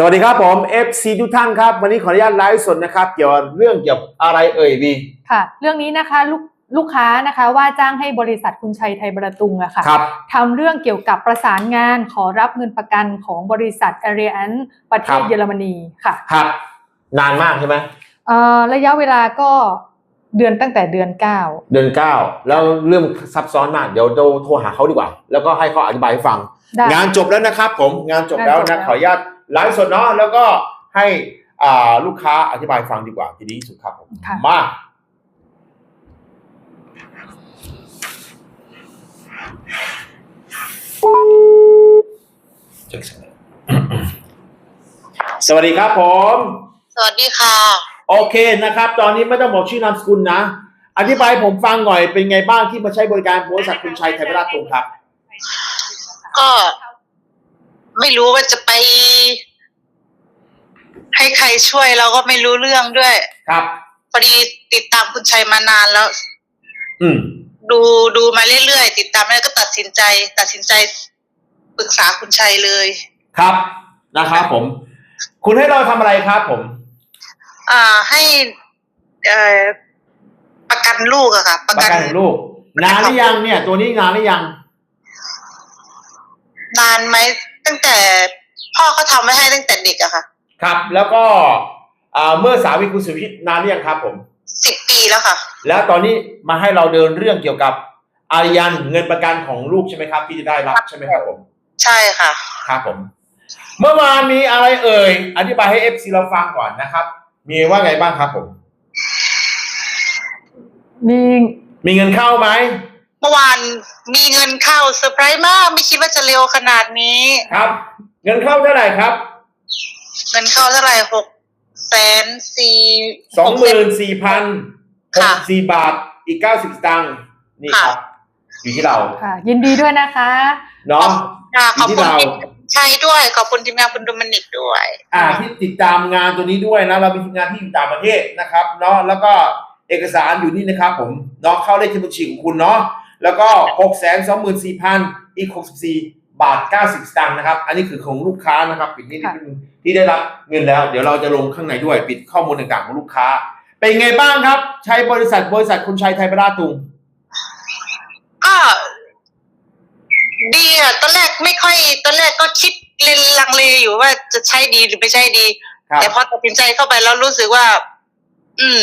สวัสดีครับผม FC ทุกท่านครับ วันนี้ขออนุญาตไลฟ์สดนะครับ เกี่ยวกับเรื่องเกี่ยวกับอะไรเอ่ยบีค่ะ เรื่องนี้นะคะลูกลูกค้านะคะว่าจ้างให้บริษัทคุณชัยไทยประตุงอะค่ะครับทำเรื่องเกี่ยวกับประสานงานขอรับเงินประกันของบริษัทอารีอันประเทศเยอรมนีค่ะครับ นานมากใช่ไหมเอ่อระยะเวลาก็เดือนตั้งแต่เดือนเก้าเดือนเก้าแล้วเรื่องซับซ้อนมาก เดี๋ยวเราโทรหาเขาดีกว่า แล้วก็ให้เขาอธิบายให้ฟังได้งานจบแล้วนะครับผมงานจบแล้วงานจบแล้นะวขออนุญาต ไลฟ์สดเนาะแล้วก็ให้อ่าลูกค้าอธิบายฟังดีกว่าทีนี้สุดครับผมค่ะมาสวัสดีครับผม สวัสดีค่ะ โอเคนะครับ ตอนนี้ไม่ต้องบอกชื่อนามสกุลนะ อธิบายให้ผมฟังหน่อยเป็นไงบ้างที่มาใช้บริการบริษัทคุณชัยไทยประราชตรงครับ ก็ ไม่รู้ว่าจะไป ให้ใครช่วยเราก็ไม่รู้เรื่องด้วย ครับพอดีติดตามคุณชัยมานานแล้ว อืม ดูดูมาเรื่อยๆติดตามแล้วก็ตัดสินใจ ตัดสินใจปรึกษาคุณชัยเลยครับนะครับผม คุณให้เราทำอะไรครับผม อ่าให้เอ่อประกันลูกอะค่ะ ประประกันกันของลูก นานหรือยังเนี่ย ตัวนี้นานหรือยัง นานไหม ตั้งแต่พ่อเขาทำไว้ให้ตั้งแต่เด็กอะค่ะครับ แล้วก็อ่าเมื่อสามีคุณสุวิทย์นานหรือยังครับผม สิบปีแล้วค่ะ แล้วตอนนี้มาให้เราเดินเรื่องเกี่ยวกับอายันเงินประกันของลูกใช่ไหมครับ ที่จะได้รับใช่ไหมครับผมใช่ค่ะ ครับผม เมื่อวานมีอะไรเอ่ยอธิบายให้เอฟซีเราฟังก่อนนะครับ มีว่าไงบ้างครับผม มีมีเงินเข้าไหม เมื่อวานมีเงินเข้าเซอร์ไพรส์มาก ไม่คิดว่าจะเร็วขนาดนี้ ครับ เงินเข้าเท่าไหร่ครับเงินเข้าเท่าไหร่หกแสนสี่สองหมื่นสี่พันหกค่ะสี่บาทอีกเก้าสิบตังค์นี่ครับ อยู่ที่เราค่ะ ยินดีด้วยนะคะเนาะค่ะอยู่ขอบที่คุณเราใช่ด้วยขอบคุณทีมงานคุณโดมินิกด้วย อ่าที่ติดตามงานตัวนี้ด้วยนะ เรามีทีมงานที่อยู่ต่างประเทศนะครับเนาะแล้วก็เอกสารอยู่นี่นะครับ ผมเนาะเข้าเลขที่บัญชีของคุณเนาะ แล้วก็หกแสนสองหมื่นสี่พันอีกหกสิบสี่บาทเก้าสิบสตางค์นะครับ อันนี้คือของลูกค้านะครับปิดนี่ที่ได้รับเงินแล้ว เดี๋ยวเราจะลงข้างในด้วยปิดข้อมูลต่างๆของลูกค้า เป็นไงบ้างครับ ใช้บริษัทบริษัทคุณชัยไทยประราชตุงก็ดีอะตอนแรกไม่ค่อยตอนแรกก็คิดเลนลังเลอยู่ว่าจะใช้ดีหรือไม่ใช่ดีครับแต่พอตัดสินใจเข้าไปแล้วรู้สึกว่า อืม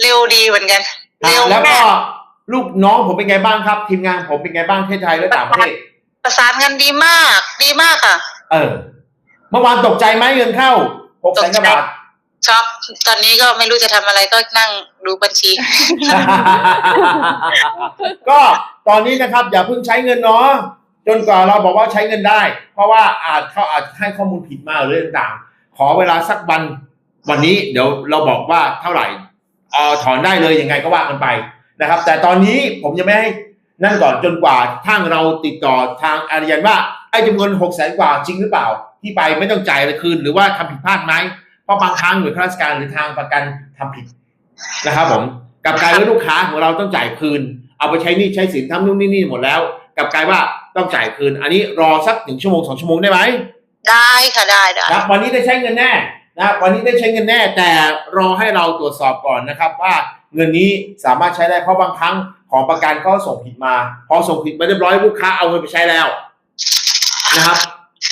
เร็วดีเหมือนกัน เร็วแล้วก็มาก ลูกน้องผมเป็นไงบ้างครับ ทีมงานผมเป็นไงบ้างประเทศไทยและต่างประเทศประสานกันดีมาก ดีมากค่ะ เออ เมื่อวานตกใจไหมเงินเข้าหกแสนกว่าบาทช็อกตอนนี้ก็ไม่รู้จะทำอะไรก็นั่งดูบัญชี ก็ตอนนี้นะครับ อย่าเพิ่งใช้เงินเนาะจนกว่าเราบอกว่าใช้เงินได้ เพราะว่าอาจเขาอาจให้ข้อมูลผิดมาหรือเรื่องต่างๆ ขอเวลาสักวันวันนี้เดี๋ยวเราบอกว่าเท่าไหร่เออถอนได้เลยยังไงก็ว่ากันไป นะครับ แต่ตอนนี้ผมยังไม่ให้นั่นก่อนจนกว่าทางเราติดต่อทางอารียันว่าไอ้จำนวนหกแสนกว่าจริงหรือเปล่า ที่ไปไม่ต้องจ่ายเลยคืน หรือว่าทำผิดพลาดไหมเพราะบางครั้งหน่วยข้าราชการหรือทางประกันทำผิดนะครับผมกลับกลายว่าลูกค้าของเราต้องจ่ายคืน เอาไปใช้หนี่ใช้สินทำนู่นนี่นี่หมดแล้วกลับกลายว่าต้องจ่ายคืน อันนี้รอสักหนึ่งชั่วโมงสองชั่วโมงได้ไหมได้ค่ะได้ได้นะวันนี้ได้ใช้เงินแน่นะวันนี้ได้ใช้เงินแน่ แต่รอให้เราตรวจสอบก่อนนะครับว่า เงินนี้สามารถใช้ได้เพราะบางครั้งของประกันก็ส่งผิดมา พอส่งผิดไปเรียบร้อยลูกค้าเอาเงินไปใช้แล้วนะครับ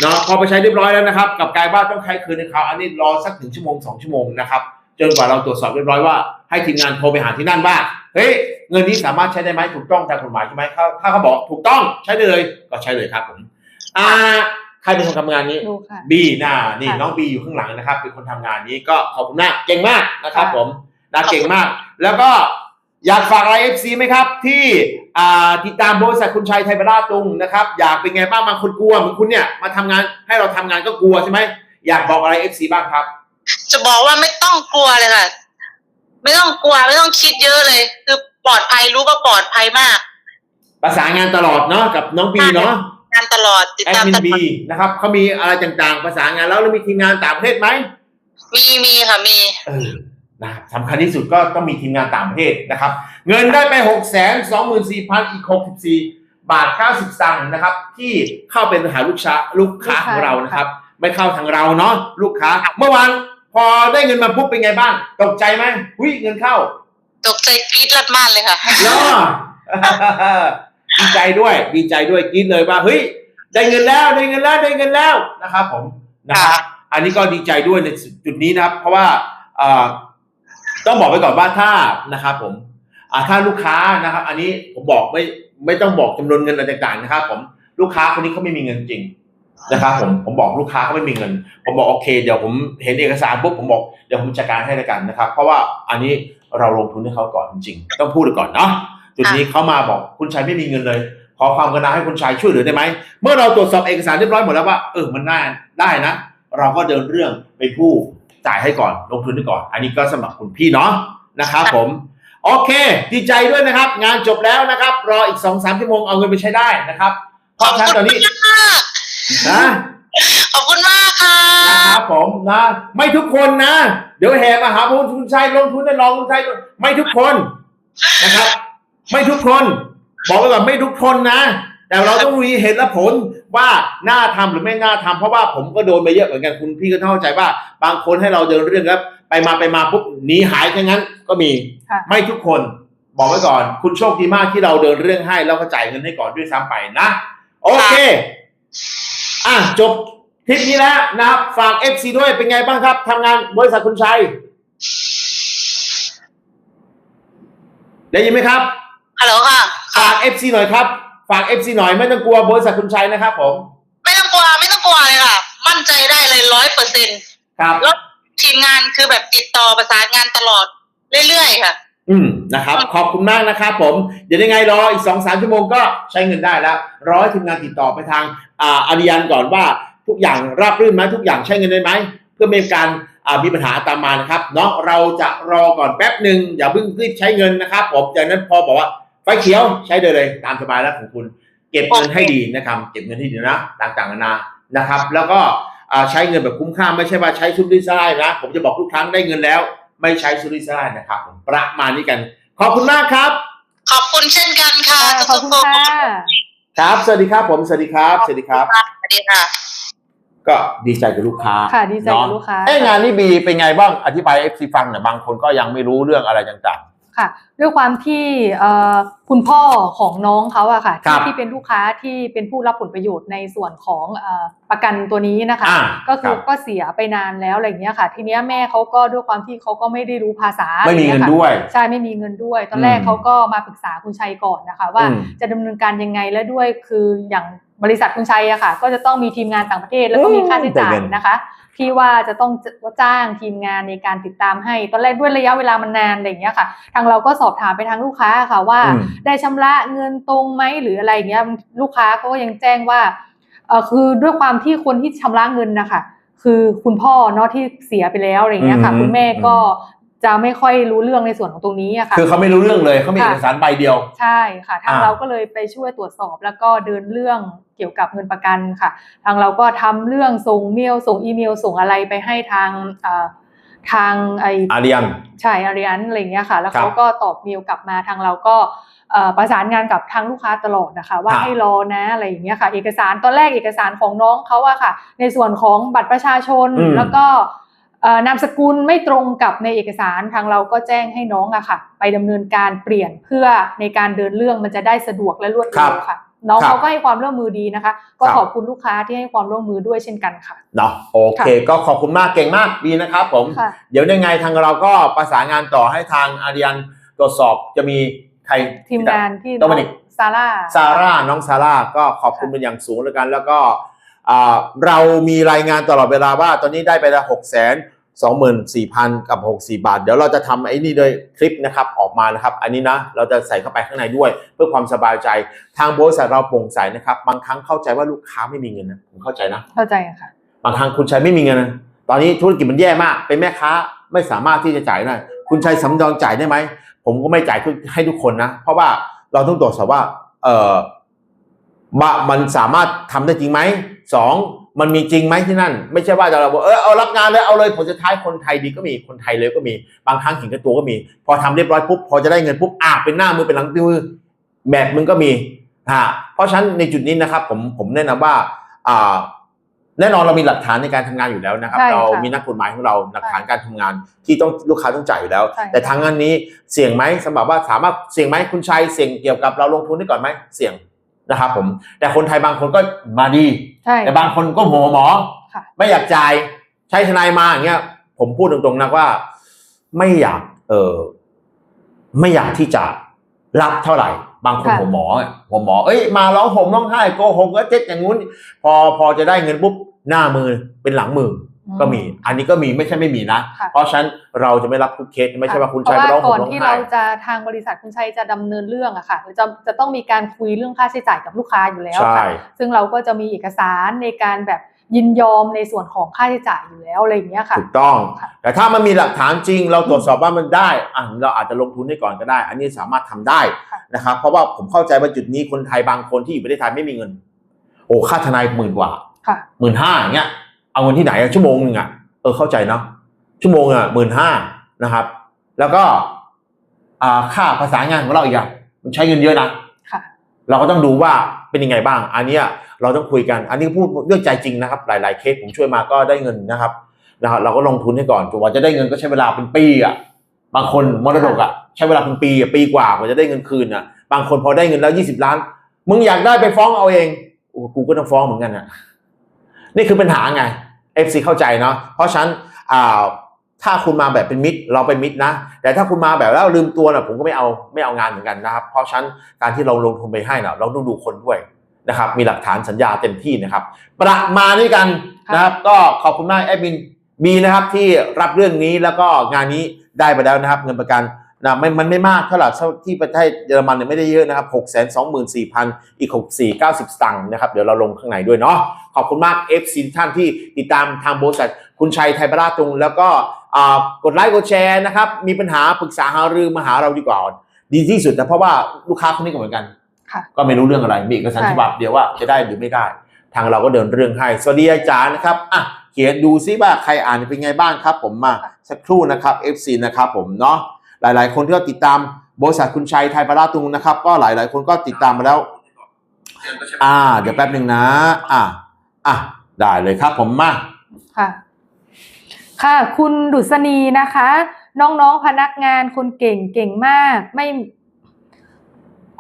เนาะพอไปใช้เรียบร้อยแล้วนะครับกลับกลายว่าต้องใช้คืนให้เขาอันนี้รอสักหนึ่งชั่วโมงสองชั่วโมงนะครับจนกว่าเราตรวจสอบเรียบร้อยว่าให้ทีมงานโทรไปหาที่นั่นว่าเฮ้ยเงินนี้สามารถใช้ได้ไหมถูกต้องตามกฎหมายใช่ไหมเขาถ้าเขาบอกถูกต้องใช้ได้เลยก็ใช้เลยครับผมอ่าใครเป็นคนทำงานนี้ดูค่ะบีน่านี่ค่ะน้องบีอยู่ข้างหลังนะครับ เป็นคนทำงานนี้ก็ขอบคุณมากเก่งมากนะครับค่ะผมนะเก่งมาก แล้วก็อยากฝากอะไรเอฟซีไหมครับ ที่อ่าติดตามบริษัทคุณชัยไทยประราชตุงนะครับ อยากเป็นไงบ้างบางคนกลัวเหมือนคุณเนี่ยมาทำงานให้เราทำงานก็กลัวใช่ไหมอยากบอกอะไรเอฟซีบ้างครับ จะบอกว่าไม่ต้องกลัวเลยค่ะไม่ต้องกลัวไม่ต้องคิดเยอะเลย คือปลอดภัยรู้ว่าปลอดภัยมาก ประสานงานตลอดเนาะกับน้องบีเนาะงานตลอดติดแอดตามมิตนลอบีดนะครับเขามีอะไรต่างๆ ประสานงานแล้วแล้วมีทีมงานต่างประเทศไหมมีมีค่ะมีเออ นะสำคัญที่สุดก็ต้องมีทีมงานต่างประเทศนะครับ เงินได้ไปหกแสนสองหมื่นสี่พันอีกหกสิบสี่บาทเก้าสิบตังค์นะครับ ที่เข้าเป็นหาลูกค้าลูกค้าของเรานะครับ ไม่เข้าทางเราเนาะลูกค้า เมื่อวานพอได้เงินมาปุ๊บเป็นไงบ้าง ตกใจไหมหุ้ยเงินเข้า ตกใจกรี๊ดลัดม่านเลยค่ะเนาะดีใจด้วยดีใจด้วยกินเลยว่าเฮ้ยได้เงินแล้วได้เงินแล้วได้เงินแล้วนะครับ ผมนะครับอันนี้ก็ดีใจด้วยในจุดนี้นะครับ เพราะว่าเอ่อ ต้องบอกไว้ก่อนว่าถ้านะครับผมถ้าลูกค้านะครับ อันนี้ผมบอกไม่ไม่ต้องบอกจำนวนเงินอะไรต่างๆนะครับ ผมลูกค้าคนนี้เขาไม่มีเงินจริงนะครับผมผมบอกลูกค้าเขาไม่มีเงิน ผมบอกโอเค เดี๋ยวผมเห็นเอกสารปุ๊บผมบอกเดี๋ยวผมจัดการให้แล้วกันนะครับ เพราะว่าอันนี้เราลงทุนให้เขาก่อนจริงต้องพูดก่อนเนาะจุดนี้เขามาบอกคุณชายไม่มีเงินเลย ขอความกรุณาให้คุณชายช่วยเหลือได้ไหมเมื่อเราตรวจสอบเอกสารเรียบร้อยหมดแล้วว่าเออมันน่าได้นะ เราก็เดินเรื่องเป็นผู้ จ่ายให้ก่อนลงทุนให้ก่อน อันนี้ก็สำหรับคุณพี่เนาะนะครับผม โอเค ดีใจด้วยนะครับ งานจบแล้วนะครับ รออีกสองสามชั่วโมงเอาเงินไปใช้ได้นะครับเพราะฉะนั้นตอนนี้มากนะขอบคุณมากค่ะนะครับผมนะไม่ทุกคนนะ เดี๋ยวแห่มาหาคุณชัยลงทุนได้ลองคุณชัยไม่ทุกคนนะครับ ไม่ทุกคน บอกไว้ก่อนไม่ทุกคนนะ แต่เราต้องมีเหตุและผลว่าน่าทำหรือไม่น่าทำเพราะว่าผมก็โดนไปเยอะเหมือนกันคุณพี่ก็ต้องเข้าใจว่า บางคนให้เราเดินเรื่องครับไปมาไปมาปุ๊บหนีหายแค่นั้นก็มีค่ะไม่ทุกคนบอกไว้ก่อน คุณโชคดีมากที่เราเดินเรื่องให้แล้วก็จ่ายเงินให้ก่อนด้วยซ้ำไปนะ โอเค อะจบทริปนี้แล้วนะครับ ฝาก FC ด้วยเป็นไงบ้างครับทำงานบริษัทคุณชัยได้ยินไหมครับฮัลโหลค่ะฝาก FC หน่อยครับ ฝาก FC หน่อยไม่ต้องกลัวบริษัทคุณชัยนะครับผม ไม่ต้องกลัวไม่ต้องกลัวเลยค่ะ มั่นใจได้เลยร้อยเปอร์เซ็นต์ครับแล้วทีมงานคือแบบติดต่อประสานงานตลอดเรื่อยๆค่ะ อืมนะครับ ขอบคุณมากนะครับผม เดี๋ยวยังไงรออีกสองสามชั่วโมงก็ใช้เงินได้แล้วรอให้ทีมงานติดต่อไปทางอ่าอาริยันก่อนว่าทุกอย่างราบรื่นไหมทุกอย่างใช้เงินได้ไหมเพื่อไม่ให้การอ่ามีปัญหาตามมานะครับเนาะเราจะรอก่อนแป๊บหนึ่งอย่าเพิ่งรีบใช้เงินนะครับผมจากนั้นพอบอกว่า ไฟเขียวใช้ได้เลยตามสบายแล้วของคุณ เก็บเงินให้ดีนะครับ เก็บเงินให้ดีนะต่างๆนานานะครับ แล้วก็อ่าใช้เงินแบบคุ้มค่าไม่ใช่ว่าใช้ชุดดิสไลน์นะผมจะบอกทุกครั้งได้เงินแล้ว ไม่ใช้ชุดดิสไลน์นะครับผมประมาณนี้กัน ขอบคุณมากครับ ขอบคุณเช่นกันค่ะค่ะขอบทุคุกณๆคนค่ะครับสวัสดีครับผมสวัสดีครับสวัสดีครับสวัสดีค่ะ ก็ดีใจกับลูกค้าค่ะดีใจกับเนาะลูกค้าเอ้ยงานนี้บีเป็นไงบ้างอธิบายเอฟซีฟังหน่อยบางคนก็ยังไม่รู้เรื่องอะไรต่าง ค่ะ ด้วยความที่เอ่อคุณพ่อของน้องเขาอะค่ะครัที่บที่เป็นลูกค้าที่เป็นผู้รับผลประโยชน์ในส่วนของเอ่อประกันตัวนี้นะคะอ่าก็คือครับก็เสียไปนานแล้วอะไรอย่างเงี้ยค่ะ ทีเนี้ยแม่เขาก็ด้วยความที่เขาก็ไม่ได้รู้ภาษาๆไม่มีเงินอะรด้วยค่ะใช่ไม่มีเงินด้วย ตอนแรกอืมเขาก็มาปรึกษาคุณชัยก่อนนะคะ ว่าอืมจะดำเนินการยังไงและด้วยคืออย่าง บริษัทคุณชัยอะค่ะ ก็จะต้องมีทีมงานต่างประเทศแล้วก็มีค่าใช้จ่ายนะคะ ที่ว่าจะต้องจ้างทีมงานในการติดตามให้ ตอนแรกด้วยระยะเวลามันนานอะไรอย่างเงี้ยค่ะ ทางเราก็สอบถามไปทางลูกค้าค่ะว่าอืมได้ชำระเงินตรงไหมหรืออะไรอย่างเงี้ยลูกค้าเขาก็ยังแจ้งว่าเออคือด้วยความที่คนที่ชำระเงินนะคะคือคุณพ่อเนาะที่เสียไปแล้วอะไรอย่างเงี้ยค่ะอืมคุณแม่ก็จะไม่ค่อยรู้เรื่องในส่วนของตรงนี้อะค่ะ คือเขาไม่รู้เรื่องเลยเขามีค่ะเอกสารใบเดียว ใช่ค่ะ ทางอ่าเราก็เลยไปช่วยตรวจสอบแล้วก็เดินเรื่อง เกี่ยวกับเงินประกันค่ะ ทางเราก็ทำเรื่องส่งเมลส่งอีเมลส่งอะไรไปให้ทางเอ่อทางไออาริยันใช่อาริยันอะไรเงี้ยค่ะ แล้วครับเขาก็ตอบเมลกลับมาทางเราก็เอ่อประสานงานกับทางลูกค้าตลอดนะคะ ว่าครับให้รอนะอะไรอย่างเงี้ยค่ะ เอกสารตอนแรกเอกสารของน้องเขาอะค่ะ ในส่วนของบัตรประชาชนอืมแล้วก็เอ่อนามสกุลไม่ตรงกับในเอกสารทางเราก็แจ้งให้น้องอะค่ะ ไปดำเนินการเปลี่ยนเพื่อในการเดินเรื่องมันจะได้สะดวกและรวดเร็วค่ะ น้องครับเขาก็ให้ความร่วมมือดีนะคะ ก็ครับขอบคุณลูกค้าที่ให้ความร่วมมือด้วยเช่นกันค่ะเนาะโอเค ก็ขอบคุณมากเก่งมากดีนะครับผมค่ะเดี๋ยวยังไงทางเราก็ประสานงานต่อให้ทางอาริยันตรวจสอบจะมีใครทีมงานที่โดมินิกซาร่าซาร่าน้องซาร่าก็ขอบคุณค่ะเป็นอย่างสูงแล้วกัน แล้วก็อ่าเรามีรายงานตลอดเวลาว่าตอนนี้ได้ไปแล้วหกแสน สองหมื่นสี่พันกับหกสี่บาท เดี๋ยวเราจะทำไอ้นี่ด้วยคลิปนะครับออกมานะครับ อันนี้นะเราจะใส่เข้าไปข้างในด้วย เพื่อความสบายใจทางบริษัทเราโปร่งใสนะครับ บางครั้งเข้าใจว่าลูกค้าไม่มีเงินนะผมเข้าใจนะ เข้าใจอะค่ะ บางครั้งคุณชัยไม่มีเงินนะตอนนี้ธุรกิจมันแย่มาก เป็นแม่ค้าไม่สามารถที่จะจ่ายได้คุณชัยสำรองจ่ายได้ไหมผมก็ไม่จ่ายทุกให้ทุกคนนะ เพราะว่าเราต้องตรวจสอบว่า เออว่ามันสามารถทำได้จริงไหมสอง มันมีจริงไหมที่นั่น ไม่ใช่ว่าเราบอกเออเอารับงานเลยเอาเลยผลสุดท้ายคนไทยดีก็มีคนไทยเลยก็มีบางครั้งขิงกับตัวก็มี พอทำเรียบร้อยปุ๊บพอจะได้เงินปุ๊บอะเป็นหน้ามือเป็นหลังมือแบบมึงก็มีฮะเพราะฉะนั้นในจุดนี้นะครับ ผมผมแนะนำว่าอ่าแน่นอนเรามีหลักฐานในการทำงานอยู่แล้วนะครับใช่ค่ะเรามีนักกฎหมายของเราหลักฐานการทำงานที่ต้องลูกค้าต้องจ่ายอยู่แล้วใช่แต่ทางงานนี้เสี่ยงไหมสำหรับว่าสามารถเสี่ยงไหมคุณชัยเสี่ยงเกี่ยวกับเราลงทุนได้ก่อนไหมเสี่ยง นะครับผม แต่คนไทยบางคนก็มาดี ใช่ แต่บางคนก็หัวหมอ ค่ะ ไม่อยากจ่ายใช้ทนายมาอย่างเงี้ย ผมพูดตรงๆนะว่า ไม่อยาก เออไม่อยากที่จะรับเท่าไหร่ บางคนค่ะ หัวหมออะหัวหมอ เอ้ยมาร้องห่มร้องไห้โกหกก็เจ๊กอย่างงู้น พอพอจะได้เงินปุ๊บหน้ามือเป็นหลังมืออ ก็มี อันนี้ก็มีไม่ใช่ไม่มีนะค่ะเพราะฉะนั้นเราจะไม่รับทุกเคสไม่ใช่ว่าคุณเพชัยราะไปร้องว่าห่ก่อมนร้องที่ไห้เราจะทางบริษัทคุณชัยจะดำเนินเรื่องอะค่ะจะจะต้องมีการคุยเรื่องค่าใช้จ่ายกับลูกค้าอยู่แล้วใช่ค่ะ ซึ่งเราก็จะมีเอกสารในการแบบยินยอมในส่วนของค่าใช้จ่ายอยู่แล้วอะไรอย่างเงี้ยค่ะถูกต้องค่ะแต่ถ้ามันมีหลักฐานจริง เราตรวจสอบว่ามันได้อะเราอาจจะลงทุนให้ก่อนก็ได้ อันนี้สามารถทำได้ค่ะนะครับเพราะว่าผมเข้าใจว่าจุดนี้คนไทยบางคนที่อยู่ประเทศไทยไม่มีเงิน โอ้ค่าทนายหมื่นกว่าค่ะหมื่นห้าอย่างเงี้ย เอาเงินที่ไหนอะชั่วโมงหนึ่งอะเออเข้าใจเนาะชั่วโมงอะหมื่นห้านะครับ แล้วก็อ่าค่าภาษางานของเราอีกอะมันใช้เงินเยอะนะค่ะเราก็ต้องดูว่าเป็นยังไงบ้าง อันเนี้ยเราต้องคุยกัน อันนี้พูดเรื่องใจจริงนะครับ หลาย ๆ เคสผมช่วยมาก็ได้เงินนะครับนะครับ เราก็ลงทุนให้ก่อนจนกว่าจะได้เงินก็ใช้เวลาเป็นปีอะ บางคนมรดกอะใช้เวลาเป็นปีอะปีกว่ากว่าจะได้เงินคืนอะ บางคนพอได้เงินแล้วยี่สิบล้าน มึงอยากได้ไปฟ้องเอาเอง โอ้กูก็ต้องฟ้องเหมือนกันอะ นี่คือปัญหาไง FC เข้าใจเนาะเพราะฉะนั้นอ่าถ้าคุณมาแบบเป็นมิตรเราเป็นมิตรนะ แต่ถ้าคุณมาแบบแล้วลืมตัวนะผมก็ไม่เอาไม่เอางานเหมือนกันนะครับเพราะฉะนั้นการที่เราลงทุนไปให้นะเราต้องดูคนด้วยนะครับ มีหลักฐานสัญญาเต็มที่นะครับ ประมาณนี้กันนะครับ ก็ขอบคุณมากแอดมินบีนะครับที่รับเรื่องนี้แล้วก็งานนี้ได้ไปแล้วนะครับ เงินประกัน นะไม่มันไม่มากเท่าไหร่เท่าที่ประเทศเยอรมันเนี่ยไม่ได้เยอะนะครับ6 2 4 0 0 0อีก6 4 90สตังค์นะครับ เดี๋ยวเราลงข้างในด้วยเนาะขอบคุณมาก FC ท่านที่ติดตามทางบริษัทคุณชัยไทยประราชตุง แล้วก็อ่ากดไลค์กดแชร์นะครับ มีปัญหาปรึกษาหารือมาหาเราดีกว่าดีที่สุดนะเพราะว่าลูกค้าคนนี้ก็เหมือนกันค่ะก็ไม่รู้เรื่องอะไร มีเอกสารใช่ฉบับเดียวว่าจะได้หรือไม่ได้ ทางเราก็เดินเรื่องให้สวัสดีอาจารย์นะครับอะเขียนดูซิว่าใครอ่านเป็นไงบ้างครับ ผมมาสักครู่นะครับ FC นะครับผมเนาะ หลาย ๆ คนที่ก็ติดตามบริษัทคุณชัยไทยประราชตุงนะครับ ก็หลาย ๆ คนก็ติดตามมาแล้ว อ่า เดี๋ยวแป๊บหนึ่งนะ อะอะได้เลยครับผมมาค่ะ ค่ะ คุณดุษณีนะคะ น้องๆพนักงานคนเก่งเก่งมากไม่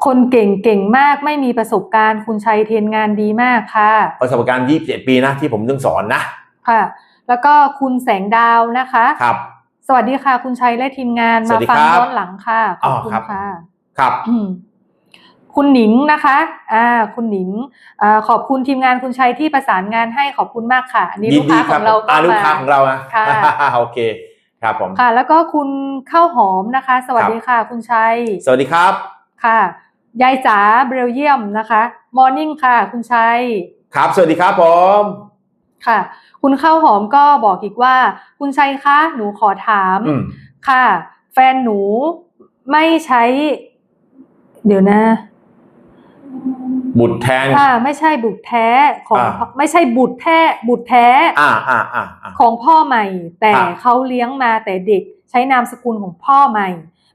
คนเก่งเก่งมากไม่มีประสบการณ์ คุณชัยเทรนงานดีมากค่ะ ประสบการณ์ 27 ปีนะที่ผมต้องสอนนะ ค่ะ แล้วก็คุณแสงดาวนะคะ ครับ สวัสดีค่ะ คุณชัยและทีมงานสวัมาสดีฟังครับย้อนหลังค่ะ ขอบคุณอ๋อครับค่ะ ครับอืมคุณหนิงนะคะอ่าคุณหนิงอ่าขอบคุณทีมงานคุณชัยที่ประสานงานให้ขอบคุณมากค่ะ อันนี้ยิลูนกดีค้าคขรัอบงเราอ่าก็ลูกมาค้าของเรานะค่ะโอเคครับผมค่ะ แล้วก็คุณข้าวหอมนะคะ สวัสดีค่ะ คุณชัย สวัสดีครับ ค่ะ ยายจ๋าเบลเยียมนะคะ มอร์นิ่งค่ะ คุณชัย ครับ สวัสดีครับผม ค่ะ คุณข้าวหอมก็บอกอีกว่า คุณชัยคะหนูขอถามอืมค่ะ แฟนหนูไม่ใช้ เดี๋ยวนะบุตรแทนค่ะไม่ใช่บุตรแท้ของอ่าไม่ใช่บุตรแท้บุตรแท้อ่าอ่าอ่าอ่าของพ่อใหม่ แต่ครับเขาเลี้ยงมาแต่เด็กใช้นามสกุลของพ่อใหม่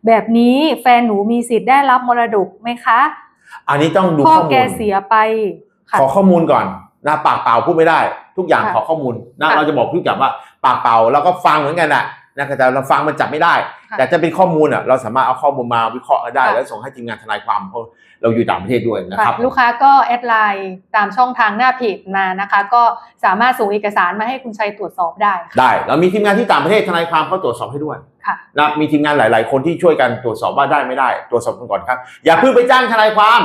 แบบนี้แฟนหนูมีสิทธิ์ได้รับมรดกไหมคะ อันนี้ต้องดูพ่อข้อมูแกลเสียไปค่ะขอข้อมูลก่อนนะปากเปล่าพูดไม่ได้ ทุกอย่างค่ะขอข้อมูลนะค่ะเราจะบอกทุกอย่างว่าปากเปล่าเราก็ฟังเหมือนกันนะนะครับแต่เราฟังมันจับไม่ได้ค่ะแต่จะเป็นข้อมูลอะเราสามารถเอาข้อมูลมาวิเคราะห์ได้ค่ะแล้วส่งให้ทีมงานทนายความเพราะเราอยู่ต่างประเทศด้วยนะครับค่ะลูกค้าก็แอดไลน์ตามช่องทางหน้าเพจมานะคะ ก็สามารถส่งเอกสารมาให้คุณชัยตรวจสอบได้ค่ะได้เรามีทีมงานที่ต่างประเทศทนายความเขาตรวจสอบให้ด้วยค่ะนะมีทีมงานหลาย ๆ คนที่ช่วยกันตรวจสอบว่าได้ไม่ได้ ตรวจสอบกันก่อนครับ อย่าเพิ่งไปจ้างทนายความ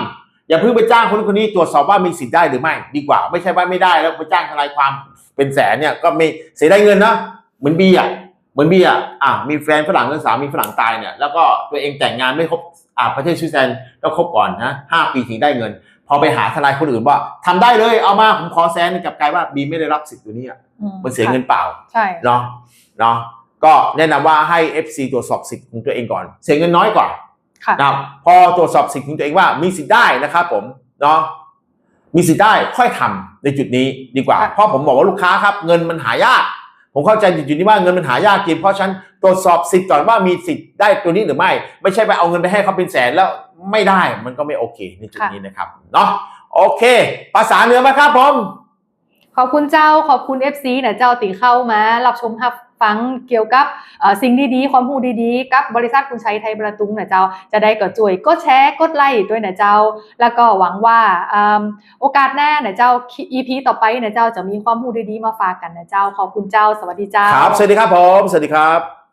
อย่าเพิ่งไปจ้างคนนนคนนี้ตรวจสอบว่ามีสิทธิ์ได้หรือไม่ ดีกว่า ไม่ใช่ว่าไม่ได้แล้วไปจ้างทนายความเป็นแสนเนี่ยก็ไม่เสียได้เงินนะเหมือนบีอะเหมือนบีอะอะมีแฟนฝรั่งกับสามีฝรั่งตายเนี่ยแล้วก็ตัวเองแต่งงานไม่ครบอะประเทศสวิตเซอร์แลนด์ต้องครบก่อนนะห้าปีถึงได้เงิน พอไปหาทนายคนอื่นว่าทำได้เลยเอามาผมขอแสนหนึงกลับกลายว่าบีไม่ได้รับสิทธิ์ตัวนี้อะอืมันเสียเงินเปล่าใช่เนาะเนาะก็แนะนำว่าให้ FC ตรวจสอบสิทธิ์ของตัวเองก่อน เสียเงินน้อยกว่าค่ะ นะครับพอตรวจสอบสิทธิ์ของตัวเองว่ามีสิทธิ์ได้นะครับผมเนาะมีสิทธิ์ได้ค่อยทำในจุดนี้ดีกว่าค่ะเพราะผมบอกว่าลูกค้าครับ เงินมันหายาก ผมเข้าใจจุดนี้ว่าเงินมันหายากจริงเพราะฉะนันตรวจสอบสิทธิ์ก่อนว่ามีสิทธิ์ได้ตัวนี้หรือไม่ ไม่ใช่ไปเอาเงินไปให้เขาเป็นแสนแล้วไม่ได้มันก็ไม่โอเคในจุดนี้นะครับเนาะโอเค ภาษาเหนือไหมครับผมขอบคุณเจ้าขอบคุณ FC นะเจ้าตีเข้ามารับชมรับ ฟังเกี่ยวกับสิ่งดีๆ ความรู้ดีๆ กับบริษัทคุณชัยไทยประตุงนะเจ้า จะได้กดจุยกดแชร์กดไลค์ด้วยนะเจ้า แล้วก็หวังว่าโอกาสหน้านะเจ้า EP ต่อไปนะเจ้าจะมีความรู้ดีๆ มาฝากกันนะเจ้า ขอบคุณเจ้า สวัสดีเจ้า ครับ สวัสดีครับผม สวัสดีครับ